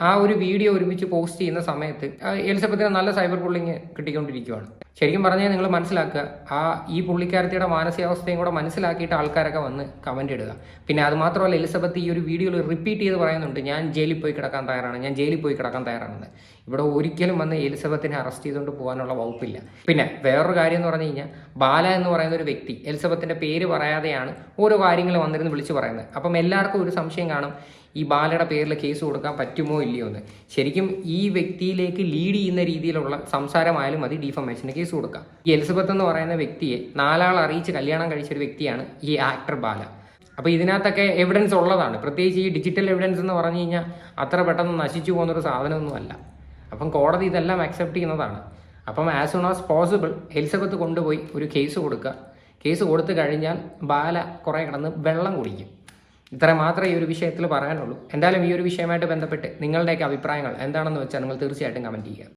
ആ ഒരു വീഡിയോ ഒരുമിച്ച് പോസ്റ്റ് ചെയ്യുന്ന സമയത്ത് എലിസബത്തിന് നല്ല സൈബർ ബുള്ളിങ് കിട്ടിക്കൊണ്ടിരിക്കുകയാണ് ശരിക്കും പറഞ്ഞാൽ നിങ്ങൾ മനസ്സിലാക്കുക ആ ഈ പുള്ളിക്കാരത്തിയുടെ മാനസികാവസ്ഥയും കൂടെ മനസ്സിലാക്കിയിട്ട് ആൾക്കാരൊക്കെ വന്ന് കമന്റ് ഇടുക. പിന്നെ അത് മാത്രമല്ല എലിസബത്ത് ഈ ഒരു വീഡിയോയിൽ റിപ്പീറ്റ് ചെയ്ത് പറയുന്നുണ്ട് ഞാൻ ജയിലിൽ പോയി കിടക്കാൻ തയ്യാറാണ് ഞാൻ ജയിലിൽ പോയി കിടക്കാൻ തയ്യാറാണെന്ന്. ഇവിടെ ഒരിക്കലും വന്ന് എലിസബത്തിനെ അറസ്റ്റ് ചെയ്തുകൊണ്ട് പോകാനുള്ള വകുപ്പില്ല. പിന്നെ വേറൊരു കാര്യം എന്ന് പറഞ്ഞു കഴിഞ്ഞാൽ ബാല എന്ന് പറയുന്ന ഒരു വ്യക്തി എലിസബത്തിന്റെ പേര് പറയാതെയാണ് ഓരോ കാര്യങ്ങൾ വന്നിരുന്ന് വിളിച്ച് പറയുന്നത്. അപ്പം എല്ലാവർക്കും ഒരു സംശയം കാണും ഈ ബാലയുടെ പേരിൽ കേസ് കൊടുക്കാൻ പറ്റുമോ ഇല്ലയോ എന്ന്. ശരിക്കും ഈ വ്യക്തിയിലേക്ക് ലീഡ് ചെയ്യുന്ന രീതിയിലുള്ള സംസാരമായാലും മതി ഡീഫമേഷന് കേസ് കൊടുക്കാം. ഈ എലിസബത്ത് എന്ന് പറയുന്ന വ്യക്തിയെ നാലാൾ അറിയിച്ച് കല്യാണം കഴിച്ച ഒരു വ്യക്തിയാണ് ഈ ആക്ടർ ബാല. അപ്പോൾ ഇതിനകത്തൊക്കെ എവിഡൻസ് ഉള്ളതാണ്. പ്രത്യേകിച്ച് ഈ ഡിജിറ്റൽ എവിഡൻസ് എന്ന് പറഞ്ഞു കഴിഞ്ഞാൽ അത്ര പെട്ടെന്ന് നശിച്ചു പോകുന്നൊരു സാധനമൊന്നുമല്ല അപ്പം കോടതി ഇതെല്ലാം അക്സെപ്റ്റ് ചെയ്യുന്നതാണ്. അപ്പം as soon as possible Elizabeth കൊണ്ടുപോയി ഒരു കേസ് കൊടുക്കുക. കേസ് കൊടുത്തു കഴിഞ്ഞാൽ ബാല കുറേ കിടന്ന് വെള്ളം കുടിക്കും. ഇത്ര മാത്രമേ ഈ ഒരു വിഷയത്തിൽ പറയാനുള്ളൂ. എന്തായാലും ഈ ഒരു വിഷയമായിട്ട് ബന്ധപ്പെട്ട് നിങ്ങളുടെയൊക്കെ അഭിപ്രായങ്ങൾ എന്താണെന്ന് വെച്ചാൽ നിങ്ങൾ തീർച്ചയായിട്ടും കമന്റ് ചെയ്യുക.